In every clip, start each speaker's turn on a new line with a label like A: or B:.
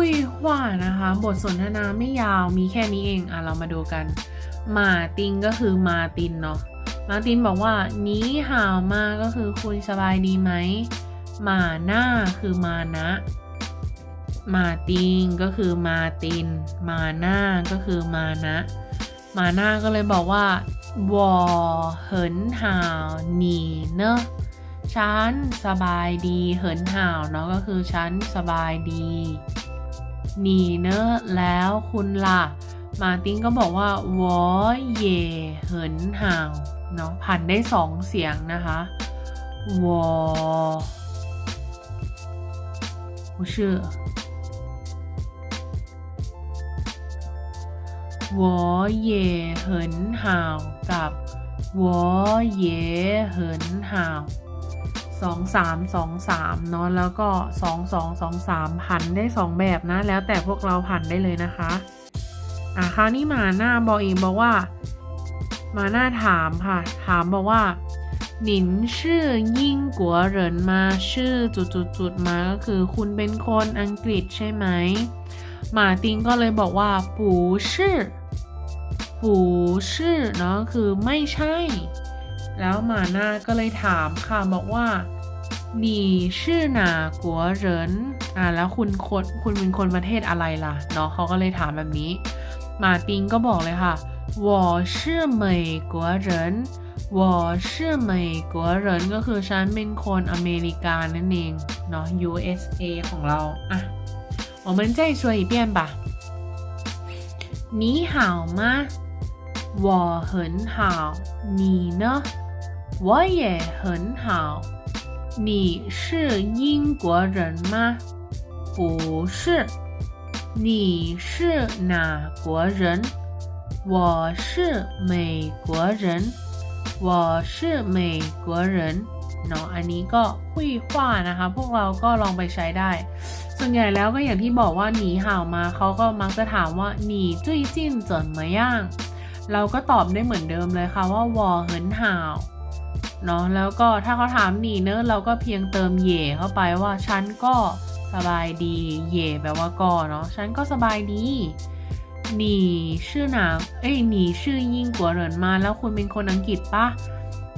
A: คุยหว่านะคะ บทสนทนาไม่ยาวมีแค่นี้เองอะเรามาดูกัน มาตินก็คือมาตินเนาะมาตินบอกว่านี้ห่าวมาก็คือคุณสบายดีไหมมาหน้าคือมานะ มาติงก็คือมาติน มาหน้าก็คือมานะ มาหน้าก็เลยบอกว่าวอเหินห่าวหนีเนอะฉันสบายดีเหินห่าวเนาะก็คือฉันสบายดี หนีเนอะแล้วคุณล่ะ มาติงก็บอกว่าวอเย่เหินห่าวเนาะผันได้สองเสียงนะคะวอ不是我也很好กับ我也很好 สองสามสองสามเนาะแล้วก็สองสองสองสามผันได้สองแบบนะ แล้วแต่พวกเราผันได้เลยนะคะอะคราวนี้มาหน้าบอกอีกบอกว่า มาหน้าถามค่ะ ถามบอกว่าหนินชื่อยิ่งกัวเหรินมาชื่อจุดจุดจุดมาก็คือคุณเป็นคนอังกฤษใช่ไหมหมาติงก็เลยบอกว่าปูชื่อปูชื่อเนาะคือไม่ใช่ แล้วหมาหน้าก็เลยถามค่ะบอกว่า 你是哪国人อ่าแล้วคุณคนคุณเป็นคนประเทศอะไรล่ะเนาะเขาก็เลยถามแบบนี้ หมาติงก็บอกเลยค่ะ我是美国人我是美国人ก็คือฉันเป็นคนอเมริกานั่นเองเนาะ USA ของเราอ่ะ我们再说一遍吧你好吗我很好你呢我也很好 你是英国人吗不是你是哪国人我是美国人我是美国人เนาะอันนี้ก็คุยขว่านะคะ พวกเราก็ลองไปใช้ได้ ส่วนใหญ่แล้วก็อย่างที่บอกว่าหนีห่าวมาเขาก็มักจะถามว่าหนีจุ้ยจิ้นเจินมาย่าง เราก็ตอบได้เหมือนเดิมเลยค่ะว่าวอเหินห่าว เนาะแล้วก็ถ้าเขาถามหนีเนอะเราก็เพียงเติมเย่เข้าไปว่าฉันก็สบายดีเย่แปลว่าก็เนาะฉันก็สบายดีหนีชื่อหนาเอ้ยหนีชื่อยิ่งกว่าเหรินมาแล้วคุณเป็นคนอังกฤษปะ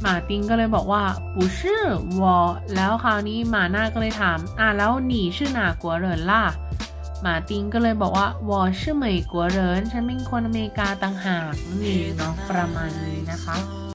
A: หมาติงก็เลยบอกว่าปูชื่อวอแล้วคราวนี้หมาหน้าก็เลยถาม อะแล้วหนีชื่อหนากัวเหรินล่ะหมาติงก็เลยบอกว่าวอชื่อเหมยกัวเหรินฉันเป็นคนอเมริกาต่างหากนั่เนาะประมาณนี้นะคะ